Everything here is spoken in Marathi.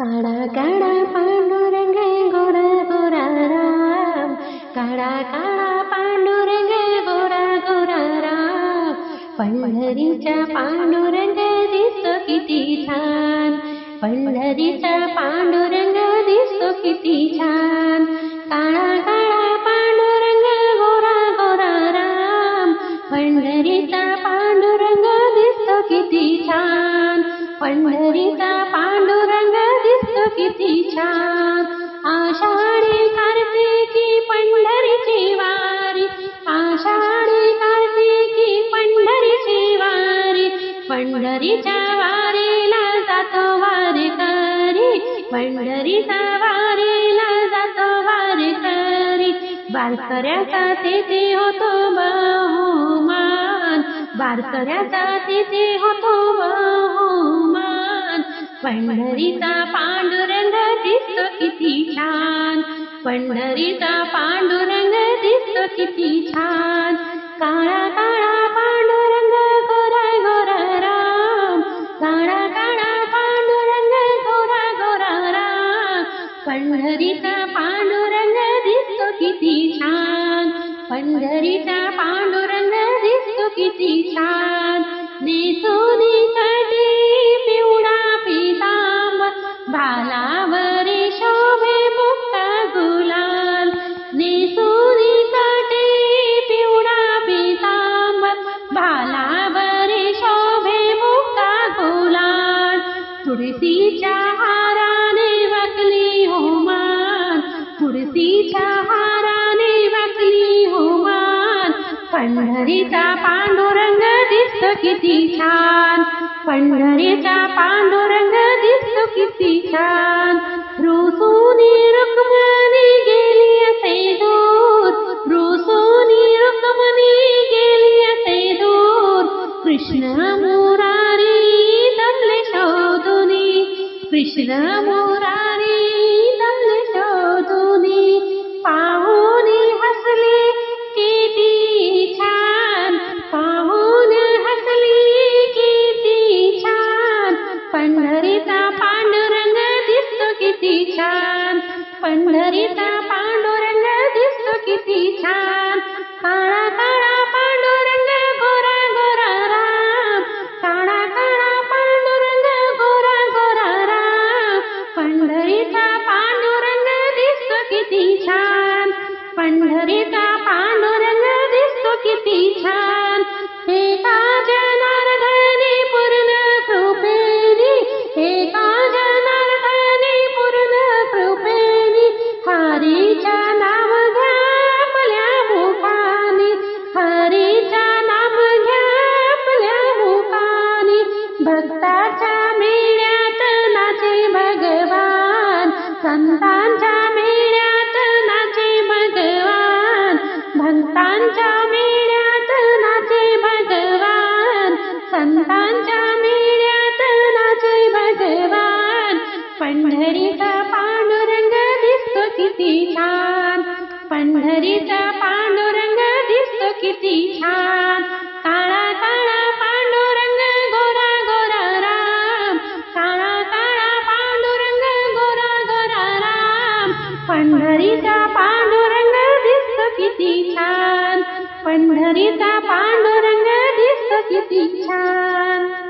काळा काळा पांडुरंग गोरा गोरा राम काळा काळा पांडुरंग गोरा गोरा राम पंढरीचा पांडुरंग दिसतो किती छान. पंढरीचा पांडुरंग दिसतो किती छान. काळा काळा पांडुरंग गोरा गोरा राम पंढरीचा पांडुरंग दिसतो किती छान. पंढरीचा किती छान आषाढी कार्तिकी पंढरीची वारी. आषाढी कार्तिकी पंढरीची वारी. पंढरीच्या वारीला जातो वारकरी पंढरीचा वारीला जातो वारकरी वारकऱ्याचा तिथे होतो बहुमान. वारकऱ्याचा तिथे होतो बहुमान. पंढरीचा पांडुरंग दिसतो किती छान. पंढरीचा पांडुरंग दिसतो किती छान. काळा काळा पांडुरंग गोरा गोरा राम. काळा काळा पांडुरंग गोरा गोरा राम. पंढरीचा पांडुरंग दिसतो किती छान. पंढरीचा पांडुरंग दिसतो किती छान. नेसोनी तुळशीच्या हाराने वाकली होमान तुळशीच्या हाराने वाकली होमान पंढरीचा पांडुरंग दिसतो किती छान. पंढरीचा पांडुरंग दिसतो किती छान. कृष्ण मुरारी दमले शोधुनी पाहुनी हसली किती छान पाहून हसली किती छान पंढरीचा पांडुरंग दिसतो किती छान पंढरीचा पांडुरंग किती छान. एका जनार्दनी पूर्ण कृपेनी एका जनार्दनी पूर्ण कृपेनी हरीच्या नाम घ्या आपल्या मुखानी हरीच्या नाम घ्या आपल्या मुखानी भक्ताच्या मेळ्यात नाचे भगवान संतांच्या मेळ्यात नाचे भगवान भक्तांच्या संतांच्या मेळ्यात नाचे भगवान. पंढरीचा पांडुरंग दिसतो किती छान. पंढरीचा पांडुरंग दिसतो किती छान. काळा काळा पांडुरंग गोरा गोरा राम. काळा काळा पांडुरंग गोरा गोरा राम. पंढरीचा पांडुरंग दिसतो किती छान. पंढरीचा पांडुरंग प्रकृतिच्छान्